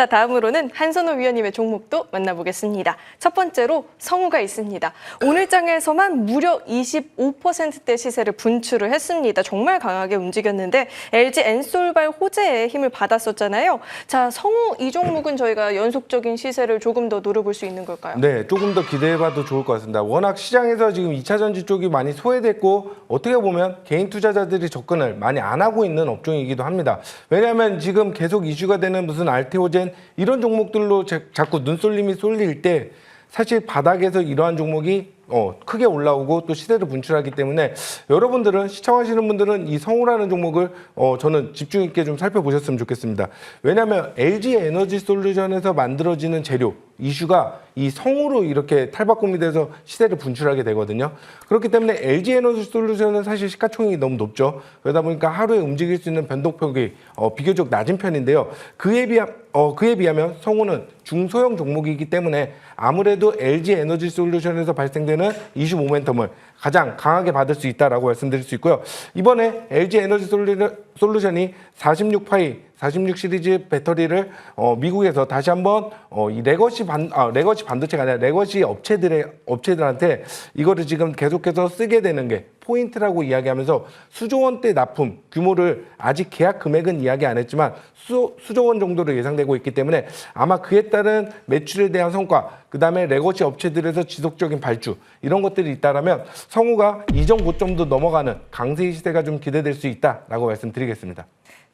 자, 다음으로는 한선호 위원님의 종목도 만나보겠습니다. 첫 번째로 성우가 있습니다. 오늘 장에서만 무려 25%대 시세를 분출을 했습니다. 정말 강하게 움직였는데 LG 엔솔발 호재에 힘을 받았었잖아요. 자, 성우 이 종목은 저희가 연속적인 시세를 조금 더 노려볼 수 있는 걸까요? 네, 조금 더 기대해봐도 좋을 것 같습니다. 워낙 시장에서 지금 2차 전지 쪽이 많이 소외됐고 어떻게 보면 개인 투자자들이 접근을 많이 안 하고 있는 업종이기도 합니다. 왜냐하면 지금 계속 이슈가 되는 무슨 알테오젠 이런 종목들로 자, 자꾸 눈쏠림이 쏠릴 때 사실 바닥에서 이러한 종목이 어, 크게 올라오고 또 시세를 분출하기 때문에 여러분들은 시청하시는 분들은 이 성우라는 종목을 어, 저는 집중 있게 좀 살펴보셨으면 좋겠습니다. 왜냐하면 LG 에너지 솔루션에서 만들어지는 재료 이슈가 이 성우로 이렇게 탈바꿈이 돼서 시세를 분출하게 되거든요. 그렇기 때문에 LG 에너지 솔루션은 사실 시가총액이 너무 높죠. 그러다 보니까 하루에 움직일 수 있는 변동폭이 어, 비교적 낮은 편인데요. 그에 비하 어, 그에 비하면 성우는 중소형 종목이기 때문에 아무래도 LG 에너지 솔루션에서 발생되는 이슈 모멘텀을 가장 강하게 받을 수 있다라고 말씀드릴 수 있고요. 이번에 LG 에너지 솔루- 솔루션이 46파이 46 시리즈 배터리를 어, 미국에서 다시 한번 어, 이 레거시 반 아, 레거시 반도체가 아니라 레거시 업체들의 업체들한테 이거를 지금 계속해서 쓰게 되는 게 포인트라고 이야기하면서 수조 원대 납품 규모를 아직 계약 금액은 이야기 안 했지만 수, 수조 원 정도로 예상되고 있기 때문에 아마 그에 따른 매출에 대한 성과 그다음에 레거시 업체들에서 지속적인 발주 이런 것들이 있다라면 성우가 이전 고점도 넘어가는 강세 시대가 좀 기대될 수 있다라고 말씀드리겠습니다.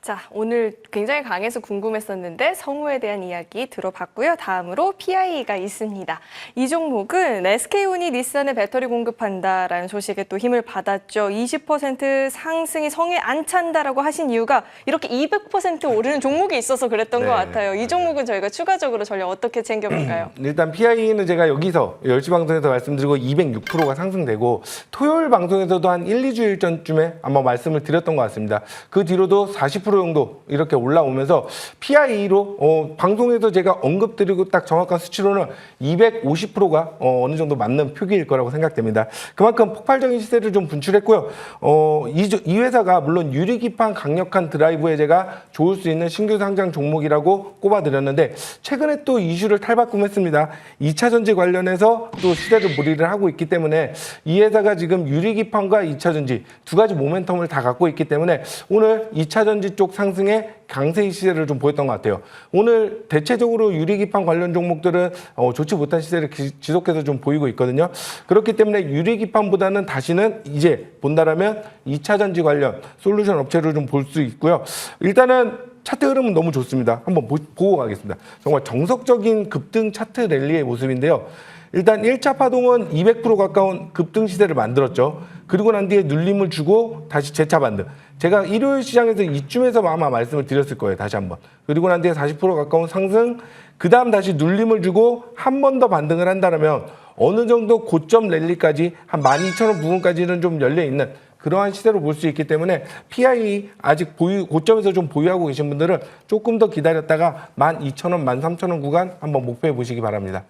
자, 오늘 굉장히 강해서 궁금했었는데 성우에 대한 이야기 들어봤고요. 다음으로 PI가 있습니다. 이 종목은 SK온이 닛산에 배터리 공급한다라는 소식에 또 힘을 받았죠. 20% 상승이 성에 안 찬다라고 하신 이유가 이렇게 200% 오르는 종목이 있어서 그랬던 네. 것 같아요. 이 종목은 저희가 추가적으로 전략 어떻게 챙겨볼까요? 일단 PI는 제가 여기서 10시 방송에서 말씀드리고 206%가 상승되고 토요일 방송에서도 한 1, 2주일 전쯤에 아마 말씀을 드렸던 것 같습니다. 그 뒤로도 40% 정도 이렇게 올라오면서 PI로 어, 방송에서 제가 언급드리고 딱 정확한 수치로는 250%가 어, 어느 정도 맞는 표기일 거라고 생각됩니다. 그만큼 폭발적인 시세를 좀 분출했고요. 어, 이, 조- 이 회사가 물론 유리기판 강력한 드라이브에 제가 좋을 수 있는 신규 상장 종목이라고 꼽아드렸는데 최근에 또 이슈를 탈바꿈했습니다. 2차 전지 관련해서 또 시대를 무리를 하고 있기 때문에 이 회사가 지금 유리기판과 2차 전지 두 가지 모멘텀을 다 갖고 있기 때문에 오늘 2차 전지 쪽 상승에 강세 시세를 좀 보였던 것 같아요. 오늘 대체적으로 유리기판 관련 종목들은 어, 좋지 못한 시세를 기- 지속해서 좀 보이고 있거든요. 그렇기 때문에 유리기판보다는 다시는 이제 본다라면 2차 전지 관련 솔루션 업체를 좀 볼 수 있고요. 일단은 차트 흐름은 너무 좋습니다. 한번 보, 보고 가겠습니다. 정말 정석적인 급등 차트 랠리의 모습인데요. 일단 1차 파동은 200% 가까운 급등 시대를 만들었죠. 그리고 난 뒤에 눌림을 주고 다시 재차 반등. 제가 일요일 시장에서 이쯤에서 아마 말씀을 드렸을 거예요. 다시 한번. 그리고 난 뒤에 40% 가까운 상승. 그 다음 다시 눌림을 주고 한 번 더 반등을 한다면 어느 정도 고점 랠리까지 한 12,000원 부분까지는 좀 열려 있는 그러한 시대로 볼 수 있기 때문에 PI 아직 보유 고점에서 좀 보유하고 계신 분들은 조금 더 기다렸다가 12,000원, 13,000원 구간 한번 목표해 보시기 바랍니다.